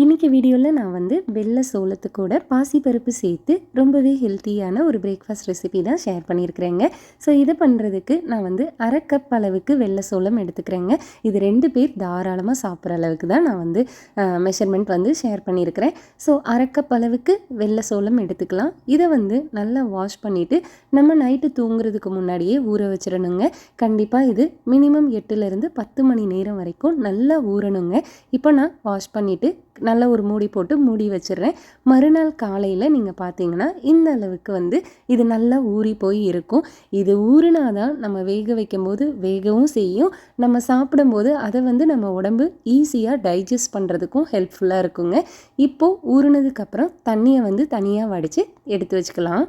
இன்றைக்கி வீடியோவில் நான் வந்து வெள்ளை சோளத்து கூட பாசிப்பருப்பு சேர்த்து ரொம்பவே ஹெல்த்தியான ஒரு பிரேக்ஃபாஸ்ட் ரெசிபி தான் ஷேர் பண்ணியிருக்கிறேங்க. ஸோ இதை பண்ணுறதுக்கு நான் வந்து அரை கப் அளவுக்கு வெள்ளை சோளம் எடுத்துக்கிறேங்க. இது ரெண்டு பேர் தாராளமாக சாப்பிட்ற அளவுக்கு தான் நான் வந்து மெஷர்மெண்ட் வந்து ஷேர் பண்ணியிருக்கிறேன். ஸோ அரை கப் அளவுக்கு வெள்ளை சோளம் எடுத்துக்கலாம். இதை வந்து நல்லா வாஷ் பண்ணிவிட்டு நம்ம நைட்டு தூங்குறதுக்கு முன்னாடியே ஊற வச்சிடணுங்க. கண்டிப்பாக இது மினிமம் எட்டுலேருந்து பத்து மணி நேரம் வரைக்கும் நல்லா ஊறணுங்க. இப்போ நான் வாஷ் பண்ணிவிட்டு நல்ல ஒரு மூடி போட்டு மூடி வச்சிடுறேன். மறுநாள் காலையில் நீங்கள் பார்த்தீங்கன்னா இந்த அளவுக்கு வந்து இது நல்லா ஊறி போய் இருக்கும். இது ஊறினாதான் நம்ம வேக வைக்கும்போது வேகவும் செய்யும். நம்ம சாப்பிடும்போது அதை வந்து நம்ம உடம்பு ஈஸியாக டைஜஸ்ட் பண்ணுறதுக்கும் ஹெல்ப்ஃபுல்லாக இருக்குங்க. இப்போது ஊறினதுக்கப்புறம் தண்ணியை வந்து தனியாக வடித்து எடுத்து வச்சுக்கலாம்.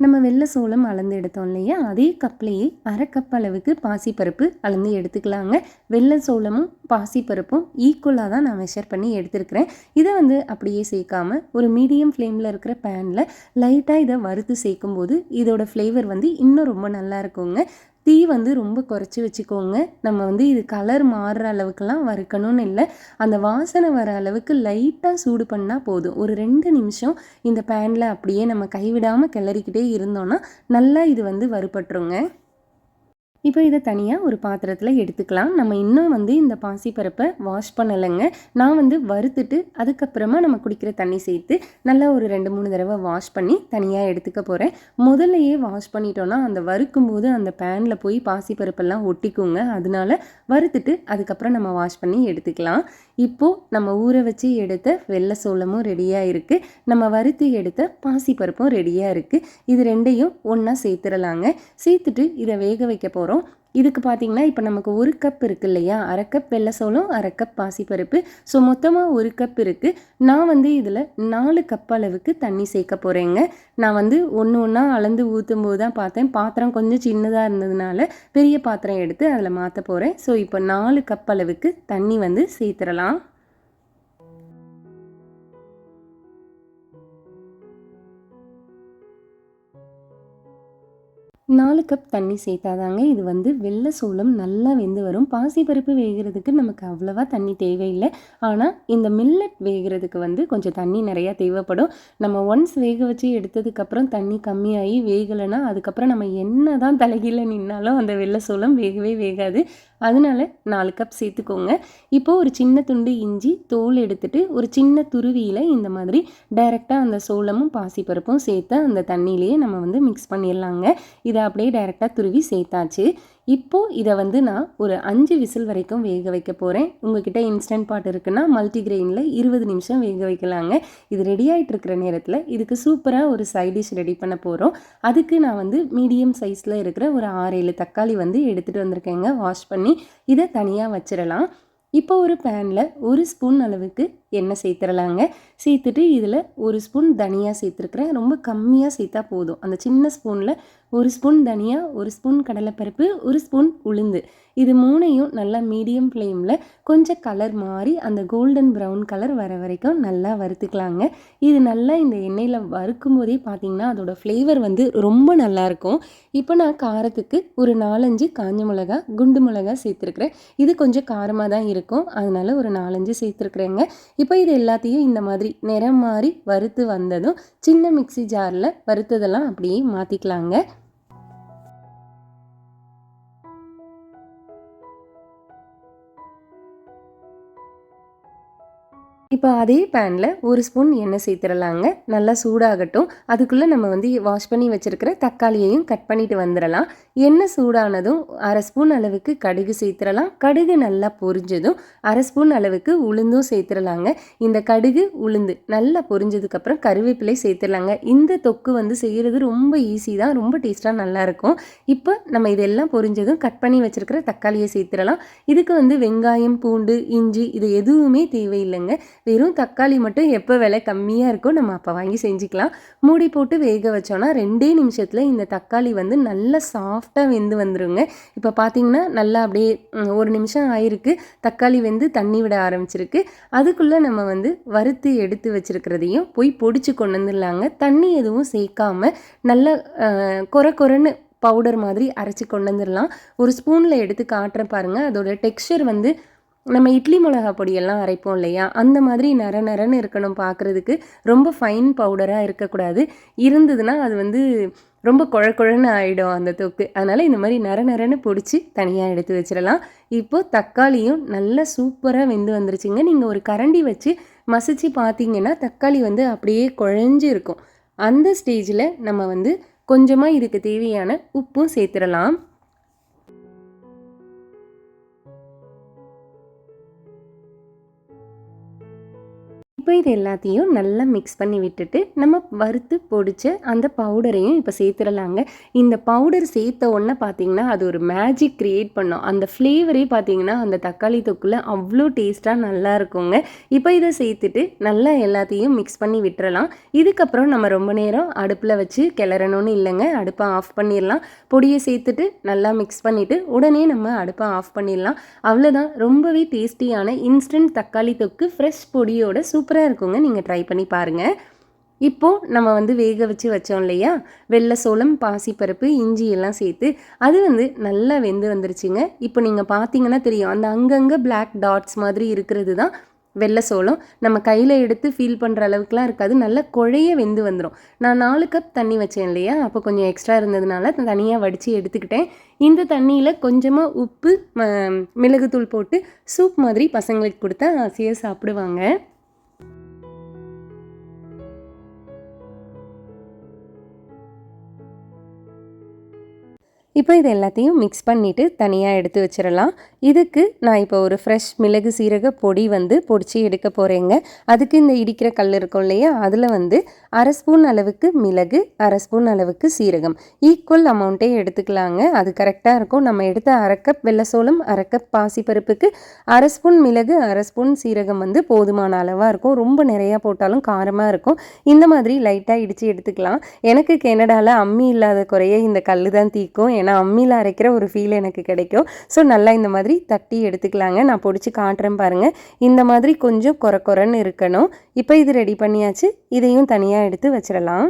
நம்ம வெள்ளை சோளம் அளந்து எடுத்தோம் இல்லையா? அதே கப்லேயே அரை கப் அளவுக்கு பாசிப்பருப்பு அளந்து எடுத்துக்கலாங்க. வெள்ளை சோளமும் பாசிப்பருப்பும் ஈக்குவலாக தான் நான் மெஷர் பண்ணி எடுத்துருக்கிறேன். இதை வந்து அப்படியே சேர்க்காம ஒரு மீடியம் ஃப்ளேமில் இருக்கிற பேனில் லைட்டாக இதை வறுத்து சேர்க்கும்போது இதோட ஃப்ளேவர் வந்து இன்னும் ரொம்ப நல்லா இருக்குங்க. தீ வந்து ரொம்ப குறைச்சி வச்சுக்கோங்க. நம்ம வந்து இது கலர் மாறுற அளவுக்குலாம் வறுக்கணும்னு இல்லை. அந்த வாசனை வர அளவுக்கு லைட்டாக சூடு பண்ணால் போதும். ஒரு ரெண்டு நிமிஷம் இந்த பேனில் அப்படியே நம்ம கைவிடாமல் கிளறிக்கிட்டே இருந்தோன்னா நல்லா இது வந்து வறுபட்டுருங்க. இப்போ இதை தனியாக ஒரு பாத்திரத்தில் எடுத்துக்கலாம். நம்ம இன்னும் வந்து இந்த பாசிப்பருப்பை வாஷ் பண்ணலைங்க. நான் வந்து வறுத்துட்டு அதுக்கப்புறமா நம்ம குடிக்கிற தண்ணி சேர்த்து நல்லா ஒரு ரெண்டு மூணு தடவை வாஷ் பண்ணி தனியாக எடுத்துக்க போகிறேன் முதல்லையே வாஷ் பண்ணிட்டோன்னா அந்த வறுக்கும் போது அந்த பேனில் போய் பாசிப்பருப்பெல்லாம் ஒட்டிக்குங்க. அதனால வறுத்துட்டு அதுக்கப்புறம் நம்ம வாஷ் பண்ணி எடுத்துக்கலாம். இப்போது நம்ம ஊற வச்சு எடுத்த வெள்ளை சோளமும் ரெடியாக இருக்குது நம்ம வறுத்து எடுத்த பாசிப்பருப்பும் ரெடியாக இருக்குது இது ரெண்டையும் ஒன்றா சேர்த்துடலாங்க சேர்த்துட்டு இதை வேக வைக்க போகிறோம் இதுக்கு பார்த்தீங்கன்னா இப்போ நமக்கு ஒரு கப் இருக்கு இல்லையா? அரை கப் வெள்ளை சோளம் அரை கப் பாசிப்பருப்பு. ஸோ மொத்தமாக ஒரு கப் இருக்குது நான் வந்து இதில் நாலு கப் அளவுக்கு தண்ணி சேர்க்க போகிறேங்க நான் வந்து ஒன்று ஒன்றா அளந்து ஊற்றும் போது தான் பார்த்தேன். பாத்திரம் கொஞ்சம் சின்னதாக இருந்ததுனால பெரிய பாத்திரம் எடுத்து அதில் மாற்ற போகிறேன் ஸோ இப்போ நாலு கப் அளவுக்கு தண்ணி வந்து சேர்த்துடலாம். நாலு கப் தண்ணி சேர்த்தாதாங்க இது வந்து வெள்ளை சோளம் நல்லா வெந்து வரும். பாசிப்பருப்பு வேகிறதுக்கு நமக்கு அவ்வளவா தண்ணி தேவையில்லை. ஆனால் இந்த மில்லட் வேகிறதுக்கு வந்து கொஞ்சம் தண்ணி நிறையா தேவைப்படும். நம்ம ஒன்ஸ் வேக வச்சு எடுத்ததுக்கப்புறம் தண்ணி கம்மியாகி வேகலைன்னா அதுக்கப்புறம் நம்ம என்ன தான் தலைகீழ நின்னாலும் அந்த வெள்ளை சோளம் வேகவே வேகாது. அதனால நாலு கப் சேர்த்துக்கோங்க. இப்போது ஒரு சின்ன துண்டு இஞ்சி தோல் எடுத்துட்டு ஒரு சின்ன துருவியில் இந்த மாதிரி டைரெக்டாக அந்த சோளமும் பாசிப்பருப்பும் சேர்த்து அந்த தண்ணியிலேயே நம்ம வந்து மிக்ஸ் பண்ணிடலாங்க. இதை அப்படியே டைரெக்டாக துருவி சேர்த்தாச்சு. இப்போது இதை வந்து நான் ஒரு அஞ்சு விசில் வரைக்கும் வேக வைக்க போகிறேன் உங்ககிட்ட இன்ஸ்டன்ட் பாட் இருக்குன்னா மல்டிக்ரெயினில் இருபது நிமிஷம் வேக வைக்கலாங்க. இது ரெடி ஆகிட்டு இருக்கிற நேரத்தில் இதுக்கு சூப்பராக ஒரு சைட் டிஷ் ரெடி பண்ண போகிறோம் அதுக்கு நான் வந்து மீடியம் சைஸில் இருக்கிற ஒரு ஆறு ஏழு தக்காளி வந்து எடுத்துகிட்டு வந்திருக்கேங்க. வாஷ் பண்ணி இதை தனியாக வச்சிடலாம். இப்போ ஒரு பேனில் ஒரு ஸ்பூன் அளவுக்கு எண்ணெய் சேர்த்துடலாங்க. சேர்த்துட்டு இதில் ஒரு ஸ்பூன் தனியாக சேர்த்துருக்குறேன். ரொம்ப கம்மியாக சேர்த்தா போதும். அந்த சின்ன ஸ்பூனில் ஒரு ஸ்பூன் தனியாக ஒரு ஸ்பூன் கடலைப்பருப்பு ஒரு ஸ்பூன் உளுந்து. இது மூணையும் நல்லா மீடியம் ஃப்ளேமில் கொஞ்சம் கலர் மாறி அந்த கோல்டன் ப்ரௌன் கலர் வர வரைக்கும் நல்லா வறுத்துக்கலாங்க. இது நல்லா இந்த எண்ணெயில் வறுக்கும் போதே பார்த்தீங்கன்னா அதோட ஃப்ளேவர் வந்து ரொம்ப நல்லாயிருக்கும் இப்போ நான் காரத்துக்கு ஒரு நாலஞ்சு காஞ்ச மிளகா குண்டு மிளகா சேர்த்துருக்குறேன். இது கொஞ்சம் காரமாக தான் இருக்கும். அதனால ஒரு நாலஞ்சு சேர்த்துருக்குறேங்க. இப்போ இது எல்லாத்தையும் இந்த மாதிரி நிறம் மாறி வறுத்து வந்ததும் சின்ன மிக்சி ஜாரில் வறுத்ததெல்லாம் அப்படியே மாற்றிக்கலாங்க இப்போ அதே பேனில் ஒரு ஸ்பூன் எண்ணெய் சேர்த்துடலாங்க. நல்லா சூடாகட்டும். அதுக்குள்ளே நம்ம வந்து வாஷ் பண்ணி வச்சுருக்கிற தக்காளியையும் கட் பண்ணிட்டு வந்துடலாம். எண்ணெய் சூடானதும் அரை ஸ்பூன் அளவுக்கு கடுகு சேர்த்துடலாம். கடுகு நல்லா பொரிஞ்சதும் அரை ஸ்பூன் அளவுக்கு உளுந்தும் சேர்த்துடலாங்க. இந்த கடுகு உளுந்து நல்லா பொரிஞ்சதுக்கப்புறம் கருவேப்பிலை சேர்த்துடலாங்க. இந்த தொக்கு வந்து செய்கிறது ரொம்ப ஈஸி தான். ரொம்ப டேஸ்ட்டாக நல்லாயிருக்கும் இப்போ நம்ம இதெல்லாம் பொரிஞ்சதும் கட் பண்ணி வச்சுருக்கிற தக்காளியை சேர்த்துடலாம். இதுக்கு வந்து வெங்காயம் பூண்டு இஞ்சி இது எதுவுமே தேவையில்லைங்க. வெறும் தக்காளி மட்டும் எப்போ விலை கம்மியாக இருக்கோ நம்ம அப்போ வாங்கி செஞ்சுக்கலாம். மூடி போட்டு வேக வச்சோன்னா ரெண்டே நிமிஷத்தில் இந்த தக்காளி வந்து நல்லா சாஃப்டாக வெந்து வந்துருங்க. இப்போ பார்த்தீங்கன்னா நல்லா அப்படியே ஒரு நிமிஷம் ஆயிருக்கு. தக்காளி வெந்து தண்ணி விட ஆரம்பிச்சிருக்கு. அதுக்குள்ளே நம்ம வந்து வறுத்து எடுத்து வச்சுருக்கிறதையும் போய் பொடிச்சு கொண்டு வந்துடலாங்க. தண்ணி எதுவும் சேர்க்காம நல்லா கொர கொரன்னு பவுடர் மாதிரி அரைச்சி கொண்டு வந்துடலாம். ஒரு ஸ்பூனில் எடுத்து காட்டுறேன் பாருங்கள் அதோட டெக்ஸ்சர் வந்து நம்ம இட்லி மிளகா பொடியெல்லாம் அரைப்போம் இல்லையா? அந்த மாதிரி நர நரன்னு இருக்கணும் பார்க்குறதுக்கு ரொம்ப ஃபைன் பவுடராக இருக்கக்கூடாது. இருந்ததுன்னா அது வந்து ரொம்ப குழ குழன்னு ஆகிடும் அந்த தொக்கு. அதனால் இந்த மாதிரி நர நரன்னு பொடிச்சு தனியாக எடுத்து வச்சிடலாம். இப்போது தக்காளியும் நல்லா சூப்பராக வெந்து வந்துருச்சுங்க. நீங்கள் ஒரு கரண்டி வச்சு மசிச்சு பார்த்தீங்கன்னா தக்காளி வந்து அப்படியே குழஞ்சு இருக்கும். அந்த ஸ்டேஜில் நம்ம வந்து கொஞ்சமாக இதுக்கு தேவையான உப்பும் சேர்த்துடலாம். இப்போ இது எல்லாத்தையும் நல்லா மிக்ஸ் பண்ணி விட்டுட்டு நம்ம வறுத்து பொடிச்ச அந்த பவுடரையும் இப்போ சேர்த்துடலாங்க. இந்த பவுடர் சேர்த்த உடனே பார்த்தீங்கன்னா அது ஒரு மேஜிக் க்ரியேட் பண்ணும். அந்த ஃப்ளேவரே பார்த்தீங்கன்னா அந்த தக்காளி தொக்குல அவ்வளோ டேஸ்ட்டாக நல்லா இருக்குங்க. இப்போ இதை சேர்த்துட்டு நல்லா எல்லாத்தையும் மிக்ஸ் பண்ணி விட்டுறலாம். இதுக்கப்புறம் நம்ம ரொம்ப நேரம் அடுப்பில் வச்சு கிளறணும்னு இல்லைங்க. அடுப்பை ஆஃப் பண்ணிடலாம். பொடியை சேர்த்துட்டு நல்லா மிக்ஸ் பண்ணிவிட்டு உடனே நம்ம அடுப்பை ஆஃப் பண்ணிடலாம். அவ்வளோதான் ரொம்பவே டேஸ்டியான இன்ஸ்டன்ட் தக்காளி தொக்கு ஃப்ரெஷ் பொடியோட சூப்பராக சூப்பராக இருக்குங்க. நீங்கள் ட்ரை பண்ணி பாருங்கள் இப்போது நம்ம வந்து வேக வச்சு வச்சோம் இல்லையா? வெள்ளை சோளம் பாசிப்பருப்பு இஞ்சி எல்லாம் சேர்த்து அது வந்து நல்லா வெந்து வந்துருச்சுங்க. இப்போ நீங்கள் பார்த்தீங்கன்னா தெரியும். அந்த அங்கங்கே பிளாக் டாட்ஸ் மாதிரி இருக்கிறது தான் வெள்ளை சோளம். நம்ம கையில் எடுத்து ஃபீல் பண்ணுற அளவுக்குலாம் இருக்காது. நல்லா குழைய வெந்து வந்துடும் நான் நாலு கப் தண்ணி வச்சேன் இல்லையா? அப்போ கொஞ்சம் எக்ஸ்ட்ரா இருந்ததுனால தனியாக வடித்து எடுத்துக்கிட்டேன். இந்த தண்ணியில் கொஞ்சமாக உப்பு மிளகுத்தூள் போட்டு சூப் மாதிரி பசங்களுக்கு கொடுத்தா ஆசையாக சாப்பிடுவாங்க. இப்போ இது எல்லாத்தையும் மிக்ஸ் பண்ணிவிட்டு தனியாக எடுத்து வச்சிடலாம். இதுக்கு நான் இப்போ ஒரு ஃப்ரெஷ் மிளகு சீரக பொடி வந்து பொடிச்சு எடுக்க போகிறேங்க அதுக்கு இந்த இடிக்கிற கல் இருக்கும் இல்லையா? அதில் வந்து அரை ஸ்பூன் அளவுக்கு மிளகு அரை ஸ்பூன் அளவுக்கு சீரகம். ஈக்குவல் அமௌண்ட்டே எடுத்துக்கலாங்க. அது கரெக்டாக இருக்கும். நம்ம எடுத்த அரை கப் வெள்ளசோளம் அரை கப் பாசிப்பருப்புக்கு அரை ஸ்பூன் மிளகு அரை ஸ்பூன் சீரகம் வந்து போதுமான அளவாக இருக்கும். ரொம்ப நிறையா போட்டாலும் காரமாக இருக்கும். இந்த மாதிரி லைட்டாக இடித்து எடுத்துக்கலாம். எனக்கு கெனடாவில் அம்மி இல்லாத குறைய இந்த கல் தான் தீக்கும். ஏன்னா அம்மியில் அரைக்கிற ஒரு ஃபீல் எனக்கு கிடைக்கும். ஸோ நல்லா இந்த மாதிரி தட்டி எடுத்துக்கலாங்க. நான் பொடிச்சு காட்டுறேன் பாருங்கள் இந்த மாதிரி கொஞ்சம் குறை குறைன்னு இருக்கணும். இப்போ இது ரெடி பண்ணியாச்சு. இதையும் தனியாக எடுத்து வச்சிடலாம்.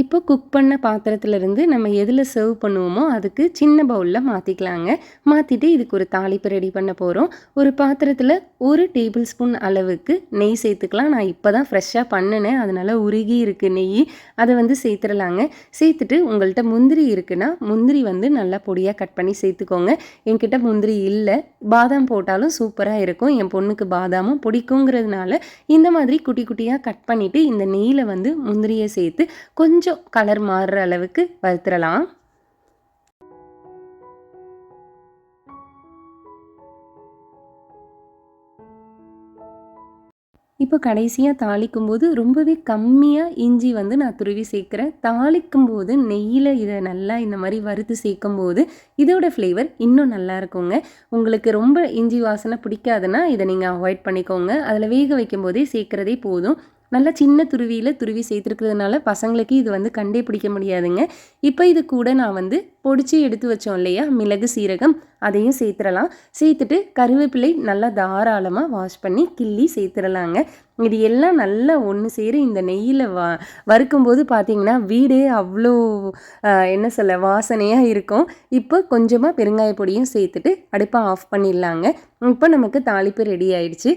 இப்போ குக் பண்ண பாத்திரத்துலேருந்து நம்ம எதில் சர்வ் பண்ணுவோமோ அதுக்கு சின்ன பவுலில் மாற்றிக்கலாங்க மாற்றிட்டு இதுக்கு ஒரு தாளிப்பு ரெடி பண்ண போகிறோம் ஒரு பாத்திரத்தில் ஒரு டேபிள் ஸ்பூன் அளவுக்கு நெய் சேர்த்துக்கலாம். நான் இப்போ தான் ஃப்ரெஷ்ஷாக பண்ணினேன். அதனால் உருகி இருக்குது நெய். அதை வந்து சேர்த்துடலாங்க. சேர்த்துட்டு உங்கள்கிட்ட முந்திரி இருக்குன்னா முந்திரி வந்து நல்லா பொடியாக கட் பண்ணி சேர்த்துக்கோங்க. என்கிட்ட முந்திரி இல்லை. பாதாம் போட்டாலும் சூப்பராக இருக்கும். என் பொண்ணுக்கு பாதாமும் பிடிக்குங்கிறதுனால இந்த மாதிரி குட்டி குட்டியாக கட் பண்ணிவிட்டு இந்த நெய்யில் வந்து முந்திரியை சேர்த்து கொஞ்சம் கொஞ்சம் கலர் மாறுற அளவுக்கு வறுத்துடலாம் இப்போ கடைசியாக தாளிக்கும் போது ரொம்பவே கம்மியாக இஞ்சி வந்து நான் துருவி சேர்க்குறேன். தாளிக்கும் போது நெய்யில் இதை நல்லா இந்த மாதிரி வறுத்து சேர்க்கும் போது இதோட ஃப்ளேவர் இன்னும் நல்லா இருக்குங்க. உங்களுக்கு ரொம்ப இஞ்சி வாசனை பிடிக்காதுன்னா இதை நீங்கள் அவாய்ட் பண்ணிக்கோங்க. அதில் வேக வைக்கும் போதே சேர்க்குறதே போதும். நல்லா சின்ன துருவியில் துருவி சேர்த்துருக்கிறதுனால பசங்களுக்கு இது வந்து கண்டே பிடிக்க முடியாதுங்க. இப்போ இது கூட நான் வந்து பொடிச்சு எடுத்து வச்சோம் இல்லையா? மிளகு சீரகம் அதையும் சேர்த்துடலாம். சேர்த்துட்டு கருவேப்பிலை நல்லா தாராளமாக வாஷ் பண்ணி கிள்ளி சேர்த்துடலாங்க. இது எல்லாம் நல்லா ஒன்று சேர இந்த நெய்யில் வா வறுக்கும்போது பார்த்தீங்கன்னா வீடே அவ்வளோ என்ன சொல்ல வாசனையாக இருக்கும். இப்போ கொஞ்சமாக பெருங்காய பொடியும் சேர்த்துட்டு அடுப்பை ஆஃப் பண்ணிடலாங்க. இப்போ நமக்கு தாளிப்பு ரெடி ஆயிடுச்சு.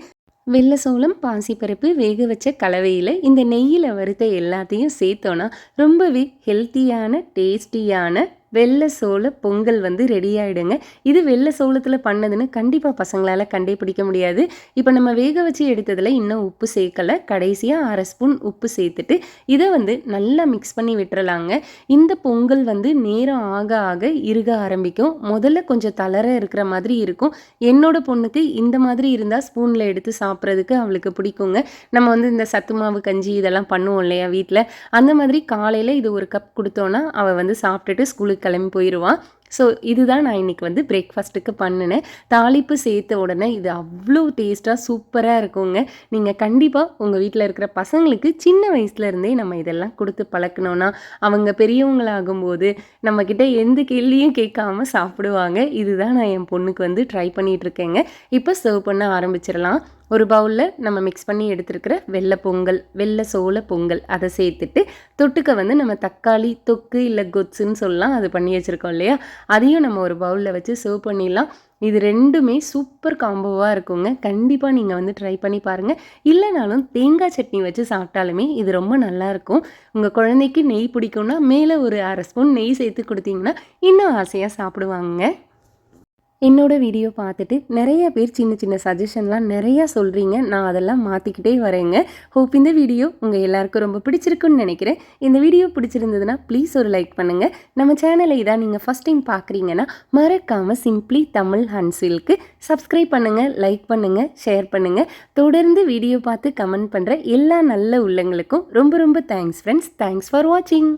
வெள்ளை சோளம் பாசிப்பருப்பு வேக வச்ச கலவையில் இந்த நெய்யில் வறுத்த எல்லாத்தையும் சேர்த்தோன்னா ரொம்பவே ஹெல்த்தியான டேஸ்டியான வெள்ளை சோள பொங்கல் வந்து ரெடி ஆகிடுங்க இது வெள்ளை சோளத்தில் பண்ணதுன்னு கண்டிப்பாக பசங்களால் கண்டே பிடிக்க முடியாது. இப்போ நம்ம வேக வச்சு எடுத்ததில் இன்னும் உப்பு சேர்க்கலை. கடைசியாக அரை ஸ்பூன் உப்பு சேர்த்துட்டு இதை வந்து நல்லா மிக்ஸ் பண்ணி விட்டுறலாங்க. இந்த பொங்கல் வந்து நேரம் ஆக ஆக இருக ஆரம்பிக்கும். முதல்ல கொஞ்சம் தளர இருக்கிற மாதிரி இருக்கும். என்னோட பொண்ணுக்கு இந்த மாதிரி இருந்தால் ஸ்பூனில் எடுத்து சாப்பிட்றதுக்கு அவளுக்கு பிடிக்குங்க. நம்ம வந்து இந்த சத்து மாவு கஞ்சி இதெல்லாம் பண்ணுவோம் இல்லையா வீட்டில் அந்த மாதிரி காலையில் இது ஒரு கப் கொடுத்தோன்னா அவள் வந்து சாப்பிட்டுட்டு ஸ்கூலுக்கு கிளம்பி போயிடுவான் ஸோ இதுதான் நான் இன்றைக்கி வந்து பிரேக்ஃபாஸ்ட்டுக்கு பண்ணினேன். தாளிப்பு சேர்த்த உடனே இது அவ்வளோ டேஸ்ட்டாக சூப்பராக இருக்குங்க. நீங்கள் கண்டிப்பாக உங்கள் வீட்டில் இருக்கிற பசங்களுக்கு சின்ன வயசுலேருந்தே நம்ம இதெல்லாம் கொடுத்து பழக்கணும்னா அவங்க பெரியவங்களாகும்போது நம்மக்கிட்ட எந்த கேள்வியும் கேட்காம சாப்பிடுவாங்க. இதுதான் நான் என் பொண்ணுக்கு வந்து ட்ரை பண்ணிகிட்ருக்கேங்க இப்போ சர்வ் பண்ண ஆரம்பிச்சிடலாம். ஒரு பவுலில் நம்ம மிக்ஸ் பண்ணி எடுத்துருக்கிற வெள்ளை பொங்கல் வெள்ளை சோள பொங்கல் அதை சேர்த்துட்டு தொட்டுக்க வந்து நம்ம தக்காளி தொக்கு இல்லை கொத்துன்னு சொல்லலாம். அது பண்ணி வச்சுருக்கோம் இல்லையா? அதையும் நம்ம ஒரு பவுலில் வச்சு சர்வ் பண்ணிடலாம். இது ரெண்டுமே சூப்பர் காம்போவாக இருக்குங்க. கண்டிப்பாக நீங்கள் வந்து ட்ரை பண்ணி பாருங்கள் இல்லைனாலும் தேங்காய் சட்னி வச்சு சாப்பிட்டாலுமே இது ரொம்ப நல்லாயிருக்கும் உங்கள் குழந்தைக்கு நெய் பிடிக்கும்னா மேலே ஒரு அரை ஸ்பூன் நெய் சேர்த்து கொடுத்தீங்கன்னா இன்னும் ஆசையாக சாப்பிடுவாங்க என்னோட வீடியோ பார்த்துட்டு நிறைய பேர் சின்ன சின்ன சஜஷன்லாம் நிறையா சொல்கிறீங்க நான் அதெல்லாம் மாற்றிக்கிட்டே வரேங்க. ஹோப் இந்த வீடியோ உங்கள் எல்லாருக்கும் ரொம்ப பிடிச்சிருக்குன்னு நினைக்கிறேன். இந்த வீடியோ பிடிச்சிருந்ததுன்னா ப்ளீஸ் ஒரு லைக் பண்ணுங்கள் நம்ம சேனலை இதான் நீங்கள் ஃபஸ்ட் டைம் பார்க்குறீங்கன்னா மறக்காமல் சிம்ப்ளி தமிழ் ஹன்சில்க்கு சப்ஸ்கிரைப் பண்ணுங்கள் லைக் பண்ணுங்கள் ஷேர் பண்ணுங்கள் தொடர்ந்து வீடியோ பார்த்து கமெண்ட் பண்ணுற எல்லா நல்ல உள்ளங்களுக்கும் ரொம்ப ரொம்ப தேங்க்ஸ் ஃப்ரெண்ட்ஸ் தேங்க்ஸ் ஃபார் வாட்சிங்